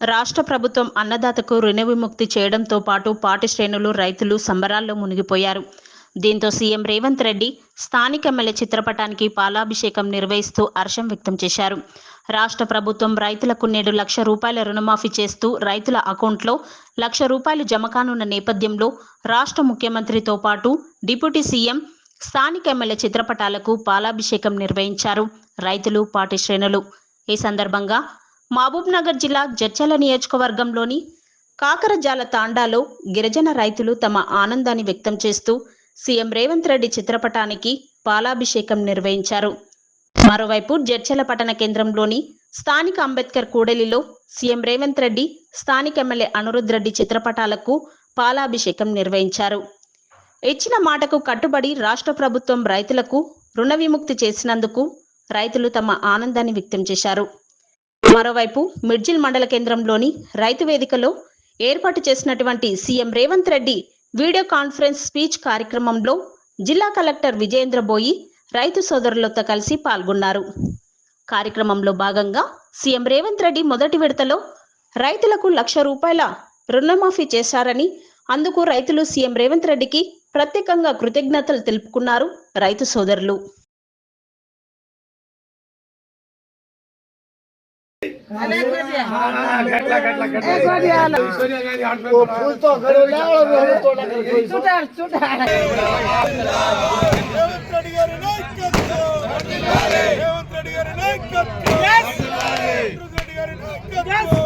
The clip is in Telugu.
రాష్ట్ర ప్రభుత్వం అన్నదాతకు రుణ విముక్తి చేయడంతో పాటు పాటి శ్రేణులు రైతులు సంబరాల్లో మునిగిపోయారు. దీంతో సీఎం రేవంత్ రెడ్డి స్థానిక ఎమ్మెల్యే చిత్రపటానికి పాలాభిషేకం నిర్వహిస్తూ హర్షం వ్యక్తం చేశారు. రాష్ట్ర ప్రభుత్వం రైతులకు నేడు లక్ష రూపాయల రుణమాఫీ చేస్తూ రైతుల అకౌంట్లో లక్ష రూపాయలు జమ కానున్న నేపథ్యంలో రాష్ట్ర ముఖ్యమంత్రితో పాటు డిప్యూటీ సీఎం స్థానిక ఎమ్మెల్యే చిత్రపటాలకు పాలాభిషేకం నిర్వహించారు రైతులు పాటి శ్రేణులు ఈ సందర్భంగా మహబూబ్నగర్ జిల్లా జడ్చల నియోజకవర్గంలోని కాకరజాల తాండాలో గిరిజన రైతులు తమ ఆనందాన్ని వ్యక్తం చేస్తూ సీఎం రేవంత్ రెడ్డి చిత్రపటానికి పాలాభిషేకం నిర్వహించారు. మరోవైపు జడ్చల పట్టణ కేంద్రంలోని స్థానిక అంబేద్కర్ కూడలిలో సీఎం రేవంత్ రెడ్డి స్థానిక ఎమ్మెల్యే అనురుద్ రెడ్డి చిత్రపటాలకు పాలాభిషేకం నిర్వహించారు. ఇచ్చిన మాటకు కట్టుబడి రాష్ట్ర ప్రభుత్వం రైతులకు రుణ విముక్తి చేసినందుకు రైతులు తమ ఆనందాన్ని వ్యక్తం చేశారు. మరోవైపు మిడ్జిల్ మండల కేంద్రంలోని రైతు వేదికలో ఏర్పాటు చేసినటువంటి CM Revanth Reddy video conference speech కార్యక్రమంలో జిల్లా కలెక్టర్ విజయేంద్ర బోయి రైతు సోదరులతో కలిసి పాల్గొన్నారు. కార్యక్రమంలో భాగంగా సీఎం రేవంత్ రెడ్డి మొదటి విడతలో రైతులకు లక్ష రూపాయల రుణమాఫీ చేశారని అందుకు రైతులు సీఎం రేవంత్ రెడ్డికి ప్రత్యేకంగా కృతజ్ఞతలు తెలుపుకున్నారు రైతు సోదరులు. పూలతో గడువులా పూలతో గడువు